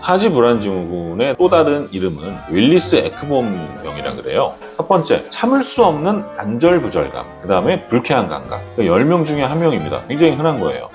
하지 불안 증후군의 또 다른 이름은 윌리스 에크본 병이라 그래요. 첫 번째, 참을 수 없는 안절부절감. 그 다음에 불쾌한 감각. 그 10명 중에 한 명입니다. 굉장히 흔한 거예요.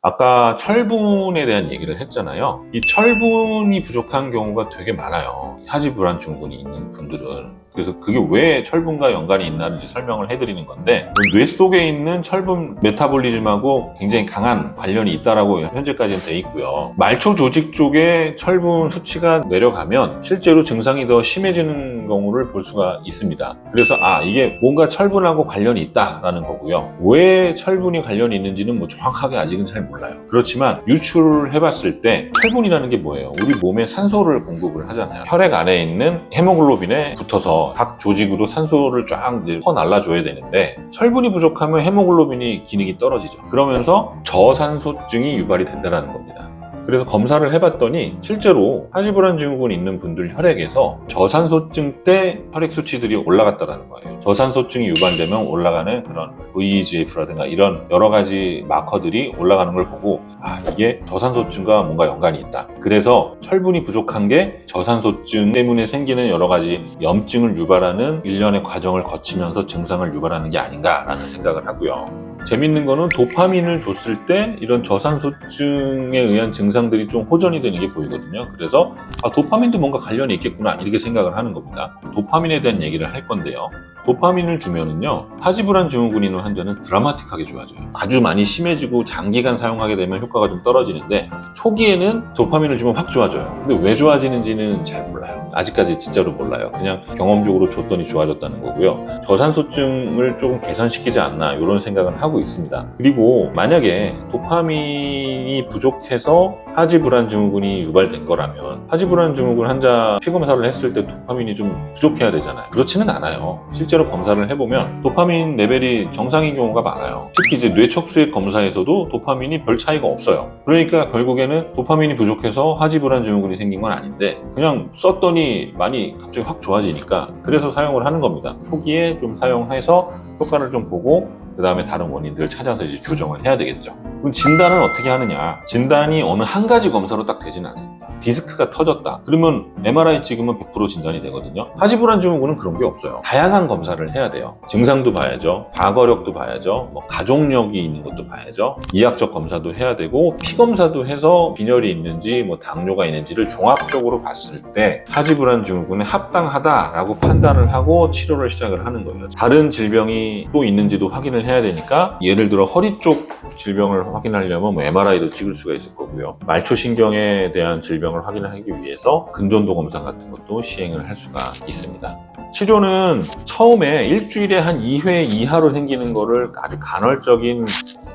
아까 철분에 대한 얘기를 했잖아요. 이 철분이 부족한 경우가 되게 많아요. 하지 불안 증후군이 있는 분들은. 그래서 그게 왜 철분과 연관이 있나를 설명을 해드리는 건데 뇌 속에 있는 철분 메타볼리즘하고 굉장히 강한 관련이 있다라고 현재까지는 돼 있고요. 말초 조직 쪽에 철분 수치가 내려가면 실제로 증상이 더 심해지는 경우를 볼 수가 있습니다. 그래서 아 이게 뭔가 철분하고 관련이 있다라는 거고요. 왜 철분이 관련이 있는지는 뭐 정확하게 아직은 잘 몰라요. 그렇지만 유출을 해봤을 때 철분이라는 게 뭐예요? 우리 몸에 산소를 공급을 하잖아요. 혈액 안에 있는 헤모글로빈에 붙어서 각 조직으로 산소를 쫙 이제 퍼 날라줘야 되는데 철분이 부족하면 헤모글로빈이 기능이 떨어지죠. 그러면서 저산소증이 유발이 된다는 겁니다. 그래서 검사를 해봤더니 실제로 하지불안 증후군 있는 분들 혈액에서 저산소증 때 혈액 수치들이 올라갔다라는 거예요. 저산소증이 유발되면 올라가는 그런 VEGF라든가 이런 여러 가지 마커들이 올라가는 걸 보고 아 이게 저산소증과 뭔가 연관이 있다. 그래서 철분이 부족한 게 저산소증 때문에 생기는 여러 가지 염증을 유발하는 일련의 과정을 거치면서 증상을 유발하는 게 아닌가라는 생각을 하고요. 재밌는 거는 도파민을 줬을 때 이런 저산소증에 의한 증상들이 좀 호전이 되는 게 보이거든요. 그래서 아, 도파민도 뭔가 관련이 있겠구나 이렇게 생각을 하는 겁니다. 도파민에 대한 얘기를 할 건데요. 도파민을 주면은요 하지불안 증후군 있는 환자는 드라마틱하게 좋아져요. 아주 많이 심해지고 장기간 사용하게 되면 효과가 좀 떨어지는데 초기에는 도파민을 주면 확 좋아져요. 근데 왜 좋아지는지는 잘 몰라요. 아직까지 진짜로 몰라요. 그냥 경험적으로 줬더니 좋아졌다는 거고요. 저산소증을 조금 개선시키지 않나 이런 생각을 하고 있습니다. 그리고 만약에 도파민이 부족해서 하지 불안 증후군이 유발된 거라면 하지 불안 증후군 환자 피 검사를 했을 때 도파민이 좀 부족해야 되잖아요. 그렇지는 않아요. 실제로 검사를 해보면 도파민 레벨이 정상인 경우가 많아요. 특히 이제 뇌척수액 검사에서도 도파민이 별 차이가 없어요. 그러니까 결국에는 도파민이 부족해서 하지 불안 증후군이 생긴 건 아닌데 그냥 썼더니 많이 갑자기 확 좋아지니까 그래서 사용을 하는 겁니다. 초기에 좀 사용해서 효과를 좀 보고 그 다음에 다른 원인들을 찾아서 이제 조정을 해야 되겠죠. 그럼 진단은 어떻게 하느냐? 진단이 어느 한 가지 검사로 딱 되지는 않습니다. 디스크가 터졌다. 그러면 MRI 찍으면 100% 진단이 되거든요. 하지불안 증후군은 그런 게 없어요. 다양한 검사를 해야 돼요. 증상도 봐야죠. 과거력도 봐야죠. 뭐 가족력이 있는 것도 봐야죠. 이학적 검사도 해야 되고 피 검사도 해서 빈혈이 있는지 뭐 당뇨가 있는지를 종합적으로 봤을 때 하지불안 증후군에 합당하다라고 판단을 하고 치료를 시작을 하는 거예요. 다른 질병이 또 있는지도 확인을 해야 되니까 예를 들어 허리 쪽 질병을 확인하려면 뭐 MRI도 찍을 수가 있을 거고요. 말초신경에 대한 질병을 확인하기 위해서 근전도 검사 같은 것도 시행을 할 수가 있습니다. 치료는 처음에 일주일에 한 2회 이하로 생기는 거를 아주 간헐적인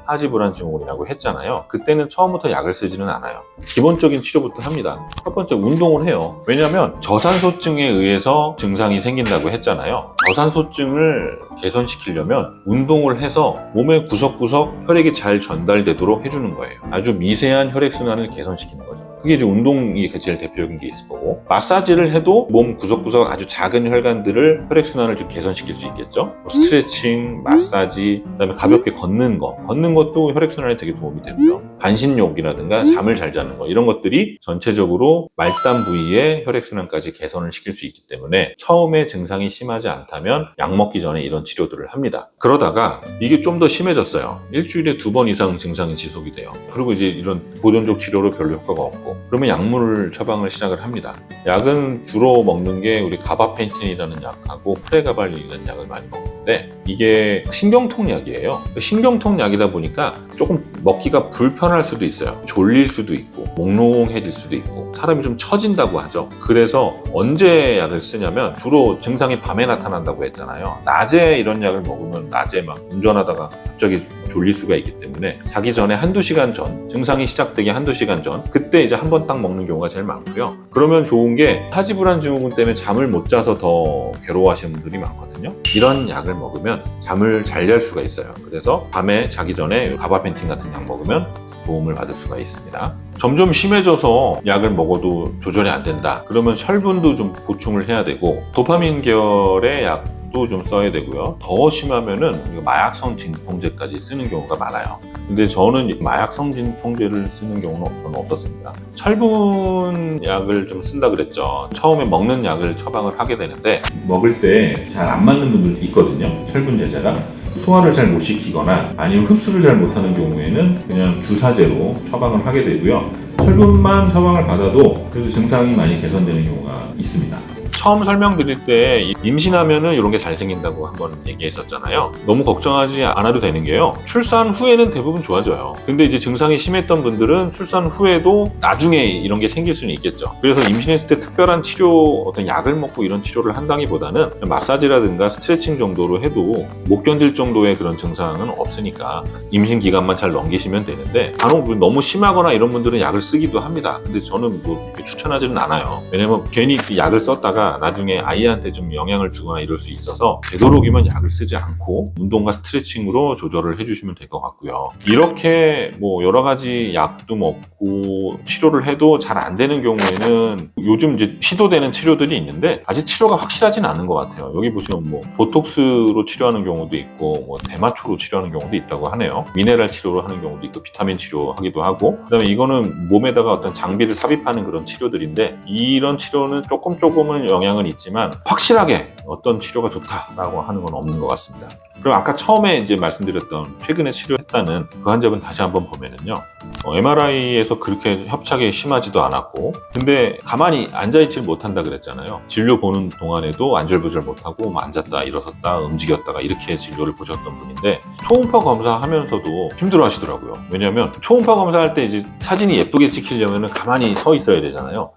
하지불안 증후군이라고 했잖아요. 그때는 처음부터 약을 쓰지는 않아요. 기본적인 치료부터 합니다. 첫 번째 운동을 해요. 왜냐하면 저산소증에 의해서 증상이 생긴다고 했잖아요. 저산소증을 개선시키려면 운동을 해서 몸의 구석구석 혈액이 잘 전달되도록 해주는 거예요. 아주 미세한 혈액순환을 개선시키는 거죠. 그게 이제 운동이 제일 대표적인 게 있을 거고 마사지를 해도 몸 구석구석 아주 작은 혈관들을 혈액순환을 좀 개선시킬 수 있겠죠. 뭐 스트레칭, 마사지, 그다음에 가볍게 걷는 거, 걷는 것도 혈액순환에 되게 도움이 되고요. 반신욕이라든가 잠을 잘 자는 거 이런 것들이 전체적으로 말단 부위의 혈액순환까지 개선을 시킬 수 있기 때문에 처음에 증상이 심하지 않다면 약 먹기 전에 이런 치료들을 합니다. 그러다가 이게 좀 더 심해졌어요. 일주일에 두 번 이상 증상이 지속이 돼요. 그리고 이제 이런 보존적 치료로 별로 효과가 없고 그러면 약물을 처방을 시작을 합니다. 약은 주로 먹는 게 우리 가바펜틴이라는 약하고 프레가발이라는 약을 많이 먹는데 이게 신경통 약이에요. 신경통 약이다 보니까 조금 먹기가 불편 할 수도 있어요. 졸릴 수도 있고 몽롱해질 수도 있고 사람이 좀 처진다고 하죠. 그래서 언제 약을 쓰냐면 주로 증상이 밤에 나타난다고 했잖아요. 낮에 이런 약을 먹으면 낮에 막 운전하다가 갑자기 졸릴 수가 있기 때문에 자기 전에 한두 시간 전 증상이 시작되기 한두 시간 전 그때 이제 한 번 딱 먹는 경우가 제일 많고요. 그러면 좋은 게 하지불안 증후군 때문에 잠을 못 자서 더 괴로워하시는 분들이 많거든요. 이런 약을 먹으면 잠을 잘 잘 수가 있어요. 그래서 밤에 자기 전에 가바 펜틴 같은 약 먹으면 도움을 받을 수가 있습니다. 점점 심해져서 약을 먹어도 조절이 안 된다. 그러면 철분도 좀 보충을 해야 되고 도파민 계열의 약 약도 좀 써야 되고요. 더 심하면은 마약성 진통제까지 쓰는 경우가 많아요. 근데 저는 마약성 진통제를 쓰는 경우는 저는 없었습니다. 철분 약을 좀 쓴다 그랬죠. 처음에 먹는 약을 처방을 하게 되는데 먹을 때 잘 안 맞는 분들도 있거든요. 철분 제제가. 소화를 잘 못 시키거나 아니면 흡수를 잘 못하는 경우에는 그냥 주사제로 처방을 하게 되고요. 철분만 처방을 받아도 그래도 증상이 많이 개선되는 경우가 있습니다. 처음 설명드릴 때 이- 임신하면은 이런 게 잘 생긴다고 한번 얘기했었잖아요. 너무 걱정하지 않아도 되는 게요. 출산 후에는 대부분 좋아져요. 근데 이제 증상이 심했던 분들은 출산 후에도 나중에 이런 게 생길 수는 있겠죠. 그래서 임신했을 때 특별한 치료, 어떤 약을 먹고 이런 치료를 한다기보다는 마사지라든가 스트레칭 정도로 해도 못 견딜 정도의 그런 증상은 없으니까 임신 기간만 잘 넘기시면 되는데 간혹 너무 심하거나 이런 분들은 약을 쓰기도 합니다. 근데 저는 뭐 추천하지는 않아요. 왜냐면 괜히 그 약을 썼다가 나중에 아이한테 좀 영향을 주거나 이럴 수 있어서 되도록이면 약을 쓰지 않고 운동과 스트레칭으로 조절을 해주시면 될 것 같고요. 이렇게 뭐 여러 가지 약도 먹고 치료를 해도 잘 안 되는 경우에는 요즘 이제 시도되는 치료들이 있는데 아직 치료가 확실하진 않은 것 같아요. 여기 보시면 뭐 보톡스로 치료하는 경우도 있고 뭐 대마초로 치료하는 경우도 있다고 하네요. 미네랄 치료로 하는 경우도 있고 비타민 치료하기도 하고 그다음에 이거는 몸에다가 어떤 장비를 삽입하는 그런 치료들인데 이런 치료는 조금 조금은 영향 은 있지만 확실하게 어떤 치료가 좋다라고 하는 건 없는 것 같습니다. 그럼 아까 처음에 이제 말씀드렸던 최근에 치료했다는 그 환자분 다시 한번 보면은요. MRI에서 그렇게 협착이 심하지도 않았고 근데 가만히 앉아있질 못한다 그랬잖아요. 진료 보는 동안에도 안절부절 못하고 뭐 앉았다 일어섰다 움직였다가 이렇게 진료를 보셨던 분인데 초음파 검사하면서도 힘들어 하시더라고요. 왜냐하면 초음파 검사할 때 이제 사진이 예쁘게 찍히려면 가만히 서 있어야 되잖아요.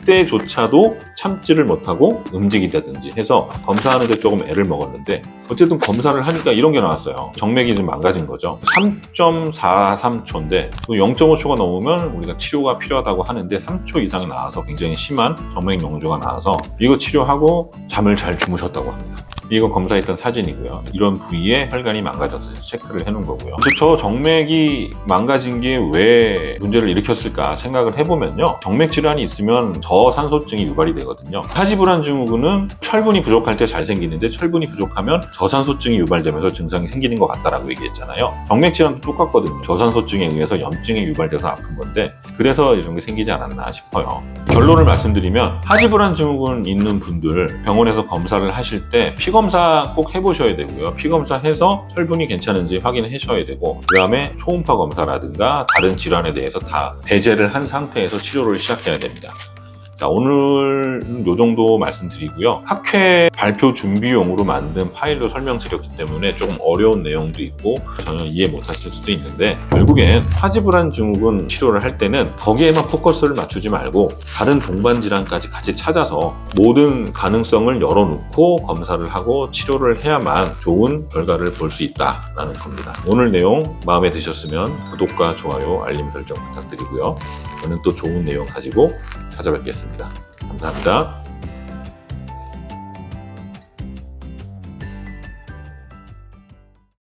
그때조차도 참지를 못하고 움직이다든지 해서 검사하는데 조금 애를 먹었는데 어쨌든 검사를 하니까 이런 게 나왔어요. 정맥이 좀 망가진 거죠. 3.43초인데 0.5초가 넘으면 우리가 치료가 필요하다고 하는데 3초 이상이 나와서 굉장히 심한 정맥 용조가 나와서 이거 치료하고 잠을 잘 주무셨다고 합니다. 이거 검사했던 사진이고요. 이런 부위에 혈관이 망가져서 체크를 해놓은 거고요. 그래서 저 정맥이 망가진 게 왜 문제를 일으켰을까 생각을 해보면요. 정맥 질환이 있으면 저산소증이 유발이 되거든요. 하지불안 증후군은 철분이 부족할 때 잘 생기는데 철분이 부족하면 저산소증이 유발되면서 증상이 생기는 것 같다라고 얘기했잖아요. 정맥 질환도 똑같거든요. 저산소증에 의해서 염증이 유발돼서 아픈 건데 그래서 이런 게 생기지 않았나 싶어요. 결론을 말씀드리면 하지불안 증후군 있는 분들 병원에서 검사를 하실 때 피검 사 꼭 해보셔야 되고요. 피검사 해서 철분이 괜찮은지 확인을 하셔야 되고 그 다음에 초음파 검사라든가 다른 질환에 대해서 다 배제를 한 상태에서 치료를 시작해야 됩니다. 자, 오늘은 요 정도 말씀드리고요. 학회 발표 준비용으로 만든 파일로 설명드렸기 때문에 조금 어려운 내용도 있고 전혀 이해 못하실 수도 있는데 결국엔 화지불안 증후군 치료를 할 때는 거기에만 포커스를 맞추지 말고 다른 동반 질환까지 같이 찾아서 모든 가능성을 열어놓고 검사를 하고 치료를 해야만 좋은 결과를 볼 수 있다라는 겁니다. 오늘 내용 마음에 드셨으면 구독과 좋아요, 알림 설정 부탁드리고요. 저는 또 좋은 내용 가지고 찾아뵙겠습니다. 감사합니다.